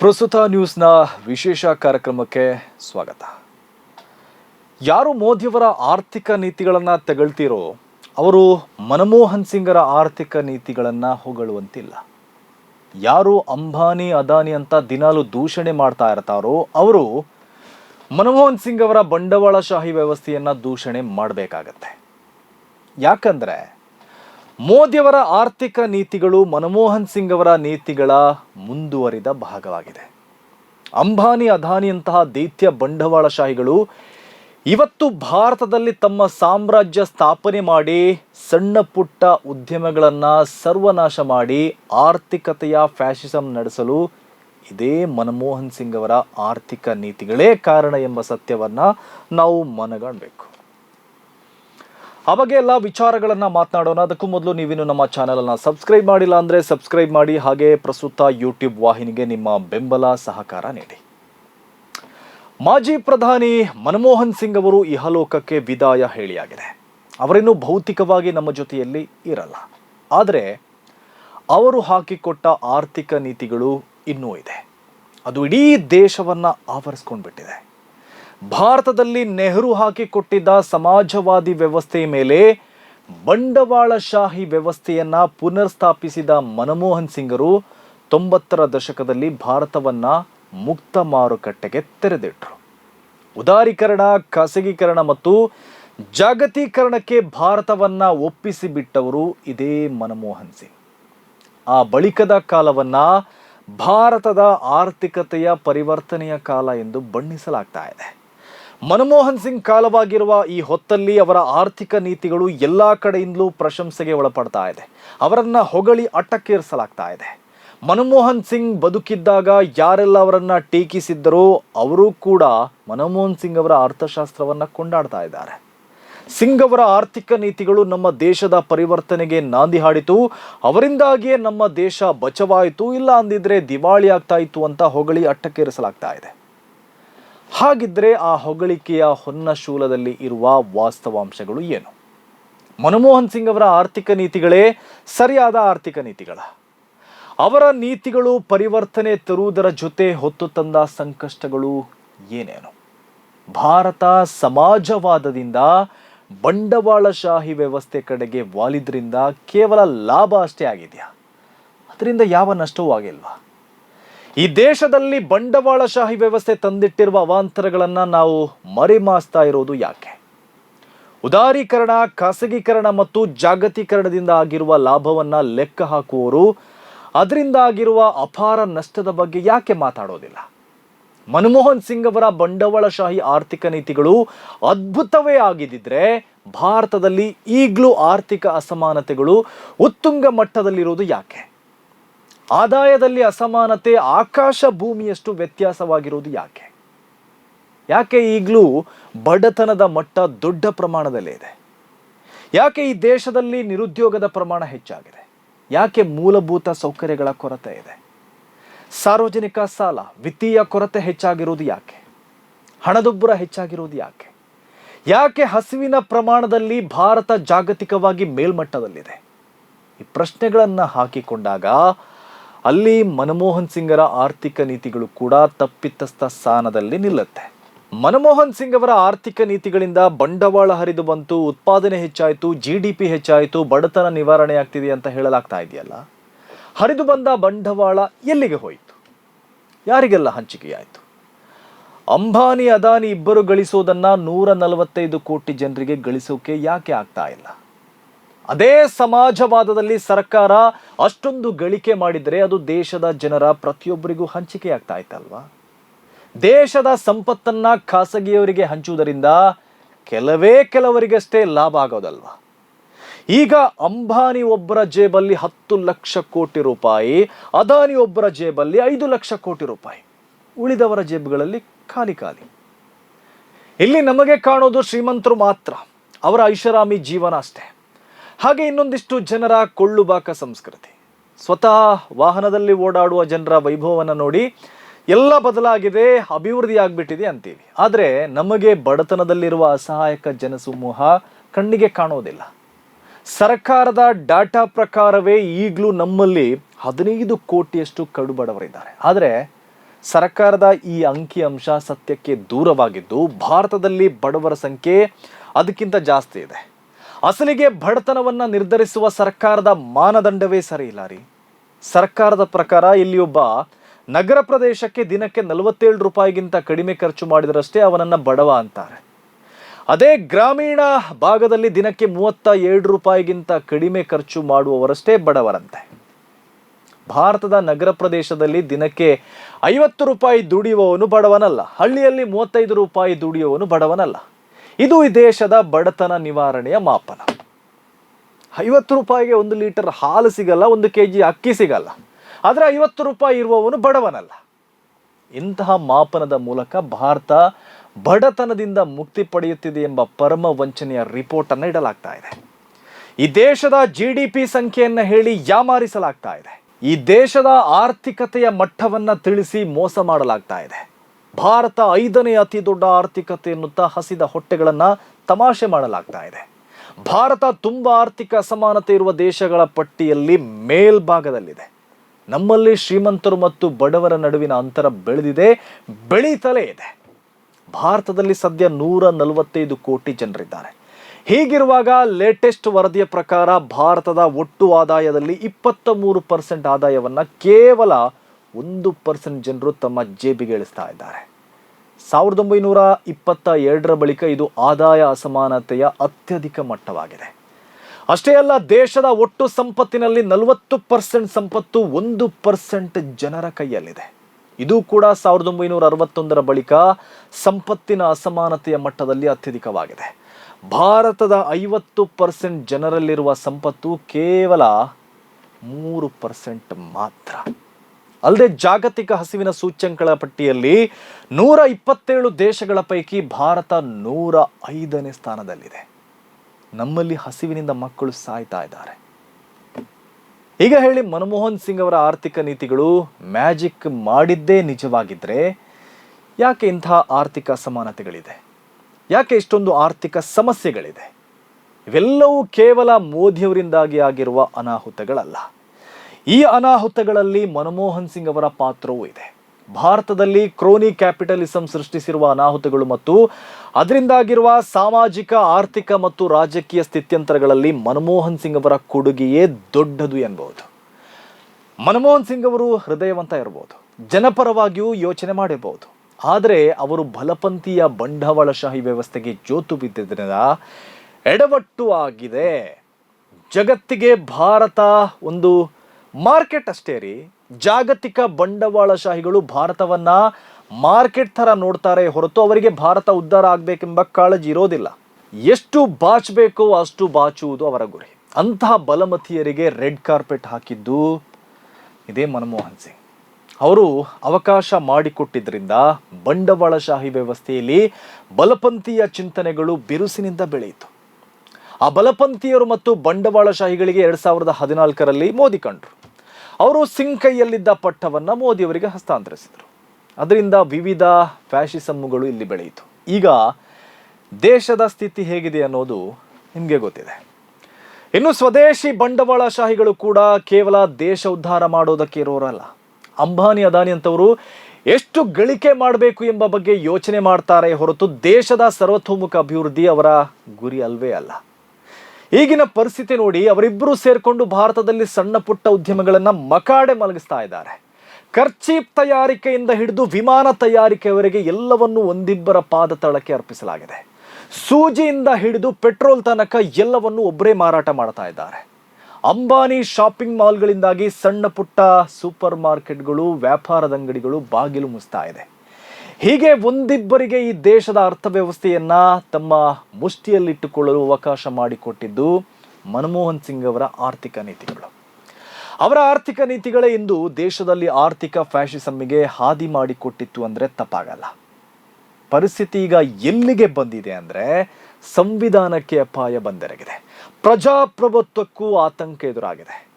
ಪ್ರಸ್ತುತ ನ್ಯೂಸ್ನ ವಿಶೇಷ ಕಾರ್ಯಕ್ರಮಕ್ಕೆ ಸ್ವಾಗತ. ಯಾರು ಮೋದಿಯವರ ಆರ್ಥಿಕ ನೀತಿಗಳನ್ನು ತೆಗಳ್ತೀರೋ, ಅವರು ಮನಮೋಹನ್ ಸಿಂಗರ ಆರ್ಥಿಕ ನೀತಿಗಳನ್ನು ಹೊಗಳುವಂತಿಲ್ಲ. ಯಾರು ಅಂಬಾನಿ, ಅದಾನಿ ಅಂತ ದಿನಾಲು ದೂಷಣೆ ಮಾಡ್ತಾ ಇರ್ತಾರೋ, ಅವರು ಮನಮೋಹನ್ ಸಿಂಗ್ ಅವರ ಬಂಡವಾಳಶಾಹಿ ವ್ಯವಸ್ಥೆಯನ್ನು ದೂಷಣೆ ಮಾಡಬೇಕಾಗತ್ತೆ. ಯಾಕಂದ್ರೆ ಮೋದಿಯವರ ಆರ್ಥಿಕ ನೀತಿಗಳು ಮನಮೋಹನ್ ಸಿಂಗ್ ಅವರ ನೀತಿಗಳ ಮುಂದುವರಿದ ಭಾಗವಾಗಿದೆ. ಅಂಬಾನಿ, ಅದಾನಿಯಂತಹ ದೈತ್ಯ ಬಂಡವಾಳಶಾಹಿಗಳು ಇವತ್ತು ಭಾರತದಲ್ಲಿ ತಮ್ಮ ಸಾಮ್ರಾಜ್ಯ ಸ್ಥಾಪನೆ ಮಾಡಿ ಸಣ್ಣ ಪುಟ್ಟ ಉದ್ಯಮಗಳನ್ನು ಸರ್ವನಾಶ ಮಾಡಿ ಆರ್ಥಿಕತೆಯ ಫ್ಯಾಷಿಸಂ ನಡೆಸಲು ಇದೇ ಮನಮೋಹನ್ ಸಿಂಗ್ ಅವರ ಆರ್ಥಿಕ ನೀತಿಗಳೇ ಕಾರಣ ಎಂಬ ಸತ್ಯವನ್ನ ನಾವು ಮನಗಾಣಬೇಕು. ಆ ಬಗ್ಗೆ ಎಲ್ಲ ವಿಚಾರಗಳನ್ನ ಮಾತನಾಡೋಣ. ಅದಕ್ಕೂ ಮೊದಲು ನೀವಿನ್ನು ನಮ್ಮ ಚಾನೆಲ್ ಅನ್ನ ಸಬ್ಸ್ಕ್ರೈಬ್ ಮಾಡಿಲ್ಲ ಅಂದ್ರೆ ಸಬ್ಸ್ಕ್ರೈಬ್ ಮಾಡಿ ಹಾಗೆ ಪ್ರಸ್ತುತ ಯೂಟ್ಯೂಬ್ ವಾಹಿನಿಗೆ ನಿಮ್ಮ ಬೆಂಬಲ, ಸಹಕಾರ ನೀಡಿ. ಮಾಜಿ ಪ್ರಧಾನಿ ಮನಮೋಹನ್ ಸಿಂಗ್ ಅವರು ಇಹಲೋಕಕ್ಕೆ ವಿದಾಯ ಹೇಳಿಯಾಗಿದೆ. ಅವರೇನು ಭೌತಿಕವಾಗಿ ನಮ್ಮ ಜೊತೆಯಲ್ಲಿ ಇರಲ್ಲ. ಆದರೆ, ಅವರು ಹಾಕಿಕೊಟ್ಟ ಆರ್ಥಿಕ ನೀತಿಗಳು ಇನ್ನೂ ಇದೆ. ಅದು ಇಡೀ ದೇಶವನ್ನು ಆವರಿಸ್ಕೊಂಡ್ಬಿಟ್ಟಿದೆ. ಭಾರತದಲ್ಲಿ ನೆಹರು ಹಾಕಿಕೊಟ್ಟಿದ್ದ ಸಮಾಜವಾದಿ ವ್ಯವಸ್ಥೆಯ ಮೇಲೆ ಬಂಡವಾಳಶಾಹಿ ವ್ಯವಸ್ಥೆಯನ್ನ ಪುನರ್ ಸ್ಥಾಪಿಸಿದ ಮನಮೋಹನ್ ಸಿಂಗರು ತೊಂಬತ್ತರ ದಶಕದಲ್ಲಿ ಭಾರತವನ್ನ ಮುಕ್ತ ಮಾರುಕಟ್ಟೆಗೆ ತೆರೆದಿಟ್ರು. ಉದಾರೀಕರಣ, ಖಾಸಗೀಕರಣ ಮತ್ತು ಜಾಗತೀಕರಣಕ್ಕೆ ಭಾರತವನ್ನ ಒಪ್ಪಿಸಿಬಿಟ್ಟವರು ಇದೇ ಮನಮೋಹನ್ ಸಿಂಗ್. ಆ ಬಳಿಕದ ಕಾಲವನ್ನ ಭಾರತದ ಆರ್ಥಿಕತೆಯ ಪರಿವರ್ತನೆಯ ಕಾಲ ಎಂದು ಬಣ್ಣಿಸಲಾಗ್ತಾ ಇದೆ. ಮನಮೋಹನ್ ಸಿಂಗ್ ಕಾಲವಾಗಿರುವ ಈ ಹೊತ್ತಲ್ಲಿ ಅವರ ಆರ್ಥಿಕ ನೀತಿಗಳು ಎಲ್ಲ ಕಡೆಯಿಂದಲೂ ಪ್ರಶಂಸೆಗೆ ಒಳಪಡ್ತಾ ಇದೆ. ಅವರನ್ನ ಹೊಗಳಿ ಅಟ್ಟಕ್ಕೇರಿಸಲಾಗ್ತಾ ಇದೆ. ಮನಮೋಹನ್ ಸಿಂಗ್ ಬದುಕಿದ್ದಾಗ ಯಾರೆಲ್ಲ ಅವರನ್ನ ಟೀಕಿಸಿದ್ದರೋ ಅವರು ಕೂಡ ಮನಮೋಹನ್ ಸಿಂಗ್ ಅವರ ಅರ್ಥಶಾಸ್ತ್ರವನ್ನ ಕೊಂಡಾಡ್ತಾ ಇದ್ದಾರೆ. ಸಿಂಗ್ ಅವರ ಆರ್ಥಿಕ ನೀತಿಗಳು ನಮ್ಮ ದೇಶದ ಪರಿವರ್ತನೆಗೆ ನಾಂದಿ ಹಾಡಿತು. ಅವರಿಂದಾಗಿಯೇ ನಮ್ಮ ದೇಶ ಬಚವಾಯಿತು. ಇಲ್ಲ ಅಂದಿದ್ರೆ ದಿವಾಳಿ ಆಗ್ತಾ ಇತ್ತು ಅಂತ ಹೊಗಳಿ ಅಟ್ಟಕ್ಕೇರಿಸಲಾಗ್ತಾ ಇದೆ. ಹಾಗಿದ್ರೆ ಆ ಹೊಗಳಿಕೆಯ ಹೊನ್ನಶೂಲದಲ್ಲಿ ಇರುವ ವಾಸ್ತವಾಂಶಗಳು ಏನು? ಮನಮೋಹನ್ ಸಿಂಗ್ ಅವರ ಆರ್ಥಿಕ ನೀತಿಗಳೇ ಸರಿಯಾದ ಆರ್ಥಿಕ ನೀತಿಗಳ. ಅವರ ನೀತಿಗಳು ಪರಿವರ್ತನೆ ತರುವುದರ ಜೊತೆ ಹೊತ್ತು ತಂದ ಸಂಕಷ್ಟಗಳು ಏನೇನು? ಭಾರತ ಸಮಾಜವಾದದಿಂದ ಬಂಡವಾಳಶಾಹಿ ವ್ಯವಸ್ಥೆ ಕಡೆಗೆ ವಾಲಿದ್ರಿಂದ ಕೇವಲ ಲಾಭ ಅಷ್ಟೇ ಆಗಿದೆಯಾ? ಅದರಿಂದ ಯಾವ ನಷ್ಟವೂ ಆಗಿಲ್ವಾ? ಈ ದೇಶದಲ್ಲಿ ಬಂಡವಾಳಶಾಹಿ ವ್ಯವಸ್ಥೆ ತಂದಿಟ್ಟಿರುವ ಅವಾಂತರಗಳನ್ನು ನಾವು ಮರೆಮಾಸ್ತಾ ಇರೋದು ಯಾಕೆ? ಉದಾರೀಕರಣ, ಖಾಸಗೀಕರಣ ಮತ್ತು ಜಾಗತೀಕರಣದಿಂದ ಆಗಿರುವ ಲಾಭವನ್ನು ಲೆಕ್ಕ ಹಾಕುವವರು, ಅದರಿಂದ ಆಗಿರುವ ಅಪಾರ ನಷ್ಟದ ಬಗ್ಗೆ ಯಾಕೆ ಮಾತಾಡೋದಿಲ್ಲ? ಮನಮೋಹನ್ ಸಿಂಗ್ ಅವರ ಬಂಡವಾಳಶಾಹಿ ಆರ್ಥಿಕ ನೀತಿಗಳು ಅದ್ಭುತವೇ ಆಗಿದ್ದಿದ್ರೆ ಭಾರತದಲ್ಲಿ ಈಗಲೂ ಆರ್ಥಿಕ ಅಸಮಾನತೆಗಳು ಉತ್ತುಂಗ ಮಟ್ಟದಲ್ಲಿರುವುದು ಯಾಕೆ? ಆದಾಯದಲ್ಲಿ ಅಸಮಾನತೆ ಆಕಾಶ ಭೂಮಿಯಷ್ಟು ವ್ಯತ್ಯಾಸವಾಗಿರೋದು ಯಾಕೆ? ಯಾಕೆ ಈಗಲೂ ಬಡತನದ ಮಟ್ಟ ದೊಡ್ಡ ಪ್ರಮಾಣದಲ್ಲೇ ಇದೆ? ಯಾಕೆ ಈ ದೇಶದಲ್ಲಿ ನಿರುದ್ಯೋಗದ ಪ್ರಮಾಣ ಹೆಚ್ಚಾಗಿದೆ? ಯಾಕೆ ಮೂಲಭೂತ ಸೌಕರ್ಯಗಳ ಕೊರತೆ ಇದೆ? ಸಾರ್ವಜನಿಕ ಸಾಲ, ವಿತ್ತೀಯ ಕೊರತೆ ಹೆಚ್ಚಾಗಿರುವುದು ಯಾಕೆ? ಹಣದುಬ್ಬರ ಹೆಚ್ಚಾಗಿರುವುದು ಯಾಕೆ? ಯಾಕೆ ಹಸಿವಿನ ಪ್ರಮಾಣದಲ್ಲಿ ಭಾರತ ಜಾಗತಿಕವಾಗಿ ಮೇಲ್ಮಟ್ಟದಲ್ಲಿದೆ? ಈ ಪ್ರಶ್ನೆಗಳನ್ನು ಹಾಕಿಕೊಂಡಾಗ ಅಲ್ಲಿ ಮನಮೋಹನ್ ಸಿಂಗರ ಆರ್ಥಿಕ ನೀತಿಗಳು ಕೂಡ ತಪ್ಪಿತಸ್ಥ ಸ್ಥಾನದಲ್ಲಿ ನಿಲ್ಲುತ್ತೆ. ಮನಮೋಹನ್ ಸಿಂಗ್ ಅವರ ಆರ್ಥಿಕ ನೀತಿಗಳಿಂದ ಬಂಡವಾಳ ಹರಿದು ಬಂತು, ಉತ್ಪಾದನೆ ಹೆಚ್ಚಾಯಿತು ಜಿ ಡಿ ಪಿ ಹೆಚ್ಚಾಯಿತು, ಬಡತನ ನಿವಾರಣೆ ಆಗ್ತಿದೆ ಅಂತ ಹೇಳಲಾಗ್ತಾ ಇದೆಯಲ್ಲ? ಹರಿದು ಬಂದ ಬಂಡವಾಳ ಎಲ್ಲಿಗೆ ಹೋಯಿತು? ಯಾರಿಗೆಲ್ಲ ಹಂಚಿಕೆಯಾಯಿತು? ಅಂಬಾನಿ, ಅದಾನಿ ಇಬ್ಬರು ಗಳಿಸೋದನ್ನ ನೂರ ನಲವತ್ತೈದು ಕೋಟಿ ಜನರಿಗೆ ಗಳಿಸೋಕೆ ಯಾಕೆ ಆಗ್ತಾ ಇಲ್ಲ? ಅದೇ ಸಮಾಜವಾದದಲ್ಲಿ ಸರ್ಕಾರ ಅಷ್ಟೊಂದು ಗಳಿಕೆ ಮಾಡಿದರೆ ಅದು ದೇಶದ ಜನರ ಪ್ರತಿಯೊಬ್ಬರಿಗೂ ಹಂಚಿಕೆ ಆಗ್ತಾ ಇತ್ತಲ್ವಾ? ದೇಶದ ಸಂಪತ್ತನ್ನ ಖಾಸಗಿಯವರಿಗೆ ಹಂಚುವುದರಿಂದ ಕೆಲವೇ ಕೆಲವರಿಗಷ್ಟೇ ಲಾಭ ಆಗೋದಲ್ವಾ? ಈಗ ಅಂಬಾನಿ ಒಬ್ಬರ ಜೇಬಲ್ಲಿ ಹತ್ತು ಲಕ್ಷ ಕೋಟಿ ರೂಪಾಯಿ, ಅದಾನಿ ಒಬ್ಬರ ಜೇಬಲ್ಲಿ ಐದು ಲಕ್ಷ ಕೋಟಿ ರೂಪಾಯಿ. ಉಳಿದವರ ಜೇಬುಗಳಲ್ಲಿ ಖಾಲಿ ಖಾಲಿ. ಇಲ್ಲಿ ನಮಗೆ ಕಾಣೋದು ಶ್ರೀಮಂತರು ಮಾತ್ರ. ಅವರ ಐಷಾರಾಮಿ ಜೀವನ ಅಷ್ಟೇ. ಹಾಗೆ ಇನ್ನೊಂದಿಷ್ಟು ಜನರ ಕೊಳ್ಳುಬಾಕ ಸಂಸ್ಕೃತಿ. ಸ್ವತಃ ವಾಹನದಲ್ಲಿ ಓಡಾಡುವ ಜನರ ವೈಭವವನ್ನು ನೋಡಿ ಎಲ್ಲ ಬದಲಾಗಿದೆ ಅಭಿವೃದ್ಧಿ ಆಗಿಬಿಟ್ಟಿದೆ ಅಂತೀವಿ. ಆದರೆ ನಮಗೆ ಬಡತನದಲ್ಲಿರುವ ಅಸಹಾಯಕ ಜನಸಮೂಹ ಕಣ್ಣಿಗೆ ಕಾಣೋದಿಲ್ಲ. ಸರ್ಕಾರದ ಡಾಟಾ ಪ್ರಕಾರವೇ ಈಗಲೂ ನಮ್ಮಲ್ಲಿ ಹದಿನೈದು ಕೋಟಿಯಷ್ಟು ಕಡು ಬಡವರಿದ್ದಾರೆ ಆದರೆ ಸರ್ಕಾರದ ಈ ಅಂಕಿಅಂಶ ಸತ್ಯಕ್ಕೆ ದೂರವಾಗಿದ್ದು, ಭಾರತದಲ್ಲಿ ಬಡವರ ಸಂಖ್ಯೆ ಅದಕ್ಕಿಂತ ಜಾಸ್ತಿ ಇದೆ. ಅಸಲಿಗೆ ಬಡತನವನ್ನು ನಿರ್ಧರಿಸುವ ಸರ್ಕಾರದ ಮಾನದಂಡವೇ ಸರಿ ಇಲ್ಲ ರೀ ಸರ್ಕಾರದ ಪ್ರಕಾರ ಇಲ್ಲಿ ಒಬ್ಬ ನಗರ ಪ್ರದೇಶಕ್ಕೆ ದಿನಕ್ಕೆ ನಲವತ್ತೇಳು ರೂಪಾಯಿಗಿಂತ ಕಡಿಮೆ ಖರ್ಚು ಮಾಡಿದರಷ್ಟೇ ಅವನನ್ನ ಬಡವ ಅಂತಾರೆ. ಅದೇ ಗ್ರಾಮೀಣ ಭಾಗದಲ್ಲಿ ದಿನಕ್ಕೆ ಮೂವತ್ತ ಏಳು ರೂಪಾಯಿಗಿಂತ ಕಡಿಮೆ ಖರ್ಚು ಮಾಡುವವರಷ್ಟೇ ಬಡವರಂತೆ. ಭಾರತದ ನಗರ ಪ್ರದೇಶದಲ್ಲಿ ದಿನಕ್ಕೆ ಐವತ್ತು ರೂಪಾಯಿ ದುಡಿಯುವವನು ಬಡವನಲ್ಲ. ಹಳ್ಳಿಯಲ್ಲಿ ಮೂವತ್ತೈದು ರೂಪಾಯಿ ದುಡಿಯುವವನು ಬಡವನಲ್ಲ. ಇದು ಈ ದೇಶದ ಬಡತನ ನಿವಾರಣೆಯ ಮಾಪನ. ಐವತ್ತು ರೂಪಾಯಿಗೆ ಒಂದು ಲೀಟರ್ ಹಾಲು ಸಿಗಲ್ಲ, ಒಂದು ಕೆ ಜಿ ಅಕ್ಕಿ ಸಿಗಲ್ಲ. ಆದರೆ ಐವತ್ತು ರೂಪಾಯಿ ಇರುವವನು ಬಡವನಲ್ಲ. ಇಂತಹ ಮಾಪನದ ಮೂಲಕ ಭಾರತ ಬಡತನದಿಂದ ಮುಕ್ತಿ ಪಡೆಯುತ್ತಿದೆ ಎಂಬ ಪರಮ ವಂಚನೆಯ ರಿಪೋರ್ಟ್ ಅನ್ನು ಇಡಲಾಗ್ತಾ ಇದೆ. ಈ ದೇಶದ ಜಿ ಡಿ ಪಿ ಸಂಖ್ಯೆಯನ್ನು ಹೇಳಿ ಯಾಮಾರಿಸಲಾಗ್ತಾ ಇದೆ. ಈ ದೇಶದ ಆರ್ಥಿಕತೆಯ ಮಟ್ಟವನ್ನು ತಿಳಿಸಿ ಮೋಸ ಮಾಡಲಾಗ್ತಾ ಇದೆ. ಭಾರತ ಐದನೇ ಅತಿ ದೊಡ್ಡ ಆರ್ಥಿಕತೆ ಎನ್ನುತ್ತಾ ಹಸಿದ ಹೊಟ್ಟೆಗಳನ್ನು ತಮಾಷೆ ಮಾಡಲಾಗ್ತಾ ಇದೆ. ಭಾರತ ತುಂಬಾ ಆರ್ಥಿಕ ಅಸಮಾನತೆ ಇರುವ ದೇಶಗಳ ಪಟ್ಟಿಯಲ್ಲಿ ಮೇಲ್ಭಾಗದಲ್ಲಿದೆ. ನಮ್ಮಲ್ಲಿ ಶ್ರೀಮಂತರು ಮತ್ತು ಬಡವರ ನಡುವಿನ ಅಂತರ ಬೆಳೆದಿದೆ, ಬೆಳೀತಲೇ ಇದೆ. ಭಾರತದಲ್ಲಿ ಸದ್ಯ ನೂರ ನಲವತ್ತೈದು ಕೋಟಿ ಜನರಿದ್ದಾರೆ. ಹೀಗಿರುವಾಗ ಲೇಟೆಸ್ಟ್ ವರದಿಯ ಪ್ರಕಾರ ಭಾರತದ ಒಟ್ಟು ಆದಾಯದಲ್ಲಿ ಇಪ್ಪತ್ತ ಮೂರು ಪರ್ಸೆಂಟ್ ಆದಾಯವನ್ನು ಕೇವಲ ಒಂದು ಪರ್ಸೆಂಟ್ ಜನರು ತಮ್ಮ ಜೇಬಿಗೆ ಇಳಿಸ್ತಾ ಇದ್ದಾರೆ. ಸಾವಿರದ ಒಂಬೈನೂರ ಇಪ್ಪತ್ತ ಎರಡರ ಬಳಿಕ ಇದು ಆದಾಯ ಅಸಮಾನತೆಯ ಅತ್ಯಧಿಕ ಮಟ್ಟವಾಗಿದೆ. ಅಷ್ಟೇ ಅಲ್ಲ, ದೇಶದ ಒಟ್ಟು ಸಂಪತ್ತಿನಲ್ಲಿ ನಲವತ್ತು ಪರ್ಸೆಂಟ್ ಸಂಪತ್ತು ಒಂದು ಪರ್ಸೆಂಟ್ ಜನರ ಕೈಯಲ್ಲಿದೆ. ಇದು ಕೂಡ ಸಾವಿರದ ಒಂಬೈನೂರ ಅರವತ್ತೊಂದರ ಬಳಿಕ ಸಂಪತ್ತಿನ ಅಸಮಾನತೆಯ ಮಟ್ಟದಲ್ಲಿ ಅತ್ಯಧಿಕವಾಗಿದೆ. ಭಾರತದ ಐವತ್ತು ಪರ್ಸೆಂಟ್ ಜನರಲ್ಲಿರುವ ಸಂಪತ್ತು ಕೇವಲ ಮೂರು ಪರ್ಸೆಂಟ್ ಮಾತ್ರ. ಅಲ್ಲದೆ ಜಾಗತಿಕ ಹಸಿವಿನ ಸೂಚ್ಯಂಕಗಳ ಪಟ್ಟಿಯಲ್ಲಿ ನೂರ ಇಪ್ಪತ್ತೇಳು ದೇಶಗಳ ಪೈಕಿ ಭಾರತ ನೂರ ಐದನೇ ಸ್ಥಾನದಲ್ಲಿದೆ. ನಮ್ಮಲ್ಲಿ ಹಸಿವಿನಿಂದ ಮಕ್ಕಳು ಸಾಯ್ತಾ ಇದ್ದಾರೆ. ಈಗ ಹೇಳಿ ಮನಮೋಹನ್ ಸಿಂಗ್ ಅವರ ಆರ್ಥಿಕ ನೀತಿಗಳು ಮ್ಯಾಜಿಕ್ ಮಾಡಿದ್ದೇ ನಿಜವಾಗಿದ್ರೆ ಯಾಕೆ ಇಂತಹ ಆರ್ಥಿಕ ಅಸಮಾನತೆಗಳಿದೆ? ಯಾಕೆ ಇಷ್ಟೊಂದು ಆರ್ಥಿಕ ಸಮಸ್ಯೆಗಳಿದೆ? ಇವೆಲ್ಲವೂ ಕೇವಲ ಮೋದಿಯವರಿಂದಾಗಿ ಆಗಿರುವ ಅನಾಹುತಗಳಲ್ಲ. ಈ ಅನಾಹುತಗಳಲ್ಲಿ ಮನಮೋಹನ್ ಸಿಂಗ್ ಅವರ ಪಾತ್ರವೂ ಇದೆ. ಭಾರತದಲ್ಲಿ ಕ್ರೋನಿ ಕ್ಯಾಪಿಟಲಿಸಂ ಸೃಷ್ಟಿಸಿರುವ ಅನಾಹುತಗಳು ಮತ್ತು ಅದರಿಂದಾಗಿರುವ ಸಾಮಾಜಿಕ, ಆರ್ಥಿಕ ಮತ್ತು ರಾಜಕೀಯ ಸ್ಥಿತ್ಯಂತರಗಳಲ್ಲಿ ಮನಮೋಹನ್ ಸಿಂಗ್ ಅವರ ಕೊಡುಗೆಯೇ ದೊಡ್ಡದು ಎನ್ಬಹುದು ಮನಮೋಹನ್ ಸಿಂಗ್ ಅವರು ಹೃದಯವಂತ ಇರಬಹುದು, ಜನಪರವಾಗಿಯೂ ಯೋಚನೆ ಮಾಡಿರಬಹುದು. ಆದರೆ ಅವರು ಬಲಪಂಥೀಯ ಬಂಡವಾಳಶಾಹಿ ವ್ಯವಸ್ಥೆಗೆ ಜೋತು ಬಿದ್ದಿದ್ದರಿಂದ ಎಡವಟ್ಟು ಆಗಿದೆ. ಜಗತ್ತಿಗೆ ಭಾರತ ಒಂದು ಮಾರ್ಕೆಟ್ ಅಷ್ಟೇ ರೀ. ಜಾಗತಿಕ ಬಂಡವಾಳಶಾಹಿಗಳು ಭಾರತವನ್ನ ಮಾರ್ಕೆಟ್ ತರ ನೋಡ್ತಾರೆ ಹೊರತು ಅವರಿಗೆ ಭಾರತ ಉದ್ಧಾರ ಆಗಬೇಕೆಂಬ ಕಾಳಜಿ ಇರೋದಿಲ್ಲ. ಎಷ್ಟು ಬಾಚಬೇಕೋ ಅಷ್ಟು ಬಾಚುವುದು ಅವರ ಗುರಿ. ಅಂತಹ ಬಲಮತಿಯರಿಗೆ ರೆಡ್ ಕಾರ್ಪೆಟ್ ಹಾಕಿದ್ದು ಇದೇ ಮನಮೋಹನ್ ಸಿಂಗ್. ಅವರು ಅವಕಾಶ ಮಾಡಿಕೊಟ್ಟಿದ್ದರಿಂದ ಬಂಡವಾಳಶಾಹಿ ವ್ಯವಸ್ಥೆಯಲ್ಲಿ ಬಲಪಂಥೀಯ ಚಿಂತನೆಗಳು ಬಿರುಸಿನಿಂದ ಬೆಳೆಯಿತು. ಆ ಬಲಪಂಥೀಯರು ಮತ್ತು ಬಂಡವಾಳಶಾಹಿಗಳಿಗೆ ಎರಡು ಸಾವಿರದ ಹದಿನಾಲ್ಕರಲ್ಲಿ ಮೋದಿ ಕಂಡ್ರು. ಅವರು ಸಿಂಗ್ ಕೈಯಲ್ಲಿದ್ದ ಪಟ್ಟವನ್ನು ಮೋದಿಯವರಿಗೆ ಹಸ್ತಾಂತರಿಸಿದರು. ಅದರಿಂದ ವಿವಿಧ ಫ್ಯಾಷಿಸಮ್ಗಳು ಇಲ್ಲಿ ಬೆಳೆಯಿತು. ಈಗ ದೇಶದ ಸ್ಥಿತಿ ಹೇಗಿದೆ ಅನ್ನೋದು ನಿಮಗೆ ಗೊತ್ತಿದೆ. ಇನ್ನು ಸ್ವದೇಶಿ ಬಂಡವಾಳಶಾಹಿಗಳು ಕೂಡ ಕೇವಲ ದೇಶ ಉದ್ಧಾರ ಮಾಡೋದಕ್ಕೆ ಇರೋರಲ್ಲ. ಅಂಬಾನಿ, ಅದಾನಿ ಅಂತವರು ಎಷ್ಟು ಗಳಿಕೆ ಮಾಡಬೇಕು ಎಂಬ ಬಗ್ಗೆ ಯೋಚನೆ ಮಾಡ್ತಾರೆ ಹೊರತು ದೇಶದ ಸರ್ವತೋಮುಖ ಅಭಿವೃದ್ಧಿ ಅವರ ಗುರಿ ಅಲ್ವೇ ಅಲ್ಲ. ಈಗಿನ ಪರಿಸ್ಥಿತಿ ನೋಡಿ ಅವರಿಬ್ಬರು ಸೇರಿಕೊಂಡು ಭಾರತದಲ್ಲಿ ಸಣ್ಣ ಪುಟ್ಟ ಉದ್ಯಮಗಳನ್ನು ಮಕಾಡೆ ಮಲಗಿಸ್ತಾ ಇದ್ದಾರೆ. ಖರ್ಚೀಪ್ ತಯಾರಿಕೆಯಿಂದ ಹಿಡಿದು ವಿಮಾನ ತಯಾರಿಕೆಯವರೆಗೆ ಎಲ್ಲವನ್ನು ಒಂದಿಬ್ಬರ ಪಾದ ತಳಕ್ಕೆ ಅರ್ಪಿಸಲಾಗಿದೆ. ಸೂಜಿಯಿಂದ ಹಿಡಿದು ಪೆಟ್ರೋಲ್ ತನಕ ಎಲ್ಲವನ್ನು ಒಬ್ಬರೇ ಮಾರಾಟ ಮಾಡ್ತಾ ಇದ್ದಾರೆ. ಅಂಬಾನಿ ಶಾಪಿಂಗ್ ಮಾಲ್ಗಳಿಂದಾಗಿ ಸಣ್ಣ ಪುಟ್ಟ ಸೂಪರ್ ಮಾರ್ಕೆಟ್ಗಳು, ವ್ಯಾಪಾರದ ಅಂಗಡಿಗಳು ಬಾಗಿಲು ಮುಸ್ತಾ ಇದೆ. ಹೀಗೆ ಒಂದಿಬ್ಬರಿಗೆ ಈ ದೇಶದ ಅರ್ಥವ್ಯವಸ್ಥೆಯನ್ನ ತಮ್ಮ ಮುಷ್ಟಿಯಲ್ಲಿಟ್ಟುಕೊಳ್ಳಲು ಅವಕಾಶ ಮಾಡಿಕೊಟ್ಟಿದ್ದು ಮನಮೋಹನ್ ಸಿಂಗ್ ಅವರ ಆರ್ಥಿಕ ನೀತಿಗಳು. ಅವರ ಆರ್ಥಿಕ ನೀತಿಗಳೇ ಇಂದು ದೇಶದಲ್ಲಿ ಆರ್ಥಿಕ ಫ್ಯಾಷಿಸಮ್ಮಿಗೆ ಹಾದಿ ಮಾಡಿಕೊಟ್ಟಿತ್ತು ಅಂದ್ರೆ ತಪ್ಪಾಗಲ್ಲ. ಪರಿಸ್ಥಿತಿ ಈಗ ಎಲ್ಲಿಗೆ ಬಂದಿದೆ ಅಂದ್ರೆ ಸಂವಿಧಾನಕ್ಕೆ ಅಪಾಯ ಬಂದೆರಗಿದೆ. ಪ್ರಜಾಪ್ರಭುತ್ವಕ್ಕೂ ಆತಂಕ ಎದುರಾಗಿದೆ.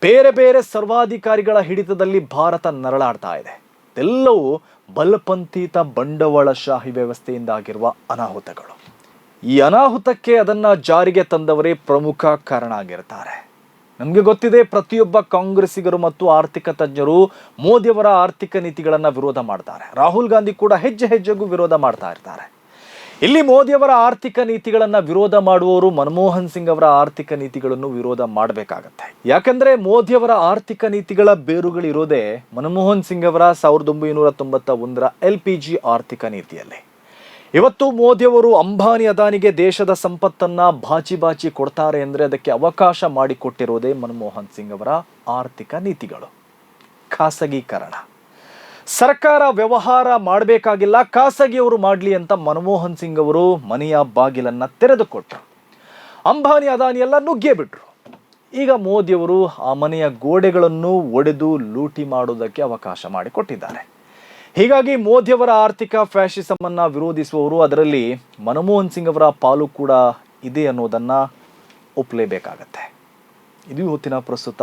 ಬೇರೆ ಬೇರೆ ಸರ್ವಾಧಿಕಾರಿಗಳ ಹಿಡಿತದಲ್ಲಿ ಭಾರತ ನರಳಾಡ್ತಾ ಇದೆ. ಎಲ್ಲವೂ ಬಲಪಂಥೀತ ಬಂಡವಾಳಶಾಹಿ ವ್ಯವಸ್ಥೆಯಿಂದ ಆಗಿರುವ ಅನಾಹುತಗಳು. ಈ ಅನಾಹುತಕ್ಕೆ ಅದನ್ನ ಜಾರಿಗೆ ತಂದವರೇ ಪ್ರಮುಖ ಕಾರಣ ಆಗಿರ್ತಾರೆ. ನಮಗೆ ಗೊತ್ತಿದೆ ಪ್ರತಿಯೊಬ್ಬ ಕಾಂಗ್ರೆಸ್ಸಿಗರು ಮತ್ತು ಆರ್ಥಿಕ ತಜ್ಞರು ಮೋದಿಯವರ ಆರ್ಥಿಕ ನೀತಿಗಳನ್ನು ವಿರೋಧ ಮಾಡ್ತಾರೆ. ರಾಹುಲ್ ಗಾಂಧಿ ಕೂಡ ಹೆಜ್ಜೆ ಹೆಜ್ಜೆಗೂ ವಿರೋಧ ಮಾಡ್ತಾ ಇರ್ತಾರೆ. ಇಲ್ಲಿ ಮೋದಿಯವರ ಆರ್ಥಿಕ ನೀತಿಗಳನ್ನು ವಿರೋಧ ಮಾಡುವವರು ಮನಮೋಹನ್ ಸಿಂಗ್ ಅವರ ಆರ್ಥಿಕ ನೀತಿಗಳನ್ನು ವಿರೋಧ ಮಾಡಬೇಕಾಗತ್ತೆ. ಯಾಕಂದ್ರೆ ಮೋದಿಯವರ ಆರ್ಥಿಕ ನೀತಿಗಳ ಬೇರುಗಳಿರೋದೇ ಮನಮೋಹನ್ ಸಿಂಗ್ ಅವರ ಸಾವಿರದ ಒಂಬೈನೂರ ತೊಂಬತ್ತ ಒಂದರ ಎಲ್ ಪಿ ಜಿ ಆರ್ಥಿಕ ನೀತಿಯಲ್ಲಿ. ಇವತ್ತು ಮೋದಿಯವರು ಅಂಬಾನಿ ಅದಾನಿಗೆ ದೇಶದ ಸಂಪತ್ತನ್ನ ಬಾಚಿ ಬಾಚಿ ಕೊಡ್ತಾರೆ ಅಂದರೆ ಅದಕ್ಕೆ ಅವಕಾಶ ಮಾಡಿಕೊಟ್ಟಿರೋದೇ ಮನಮೋಹನ್ ಸಿಂಗ್ ಅವರ ಆರ್ಥಿಕ ನೀತಿಗಳು. ಖಾಸಗೀಕರಣ. ಸರ್ಕಾರ ವ್ಯವಹಾರ ಮಾಡಬೇಕಾಗಿಲ್ಲ, ಖಾಸಗಿಯವರು ಮಾಡಲಿ ಅಂತ ಮನಮೋಹನ್ ಸಿಂಗ್ ಅವರು ಮನೆಯ ಬಾಗಿಲನ್ನು ತೆರೆದುಕೊಟ್ರು. ಅಂಬಾನಿ, ಅದಾನಿ ಎಲ್ಲ ನುಗ್ಗೇ ಬಿಟ್ರು ಈಗ ಮೋದಿಯವರು ಆ ಮನೆಯ ಗೋಡೆಗಳನ್ನು ಒಡೆದು ಲೂಟಿ ಮಾಡೋದಕ್ಕೆ ಅವಕಾಶ ಮಾಡಿಕೊಟ್ಟಿದ್ದಾರೆ. ಹೀಗಾಗಿ ಮೋದಿಯವರ ಆರ್ಥಿಕ ಫ್ಯಾಷಿಸಮ್ ಅನ್ನ ವಿರೋಧಿಸುವವರು ಅದರಲ್ಲಿ ಮನಮೋಹನ್ ಸಿಂಗ್ ಅವರ ಪಾಲು ಕೂಡ ಇದೆ ಅನ್ನೋದನ್ನು ಒಪ್ಪಲೇಬೇಕಾಗತ್ತೆ ಇದು ಇವತ್ತಿನ ಪ್ರಸ್ತುತ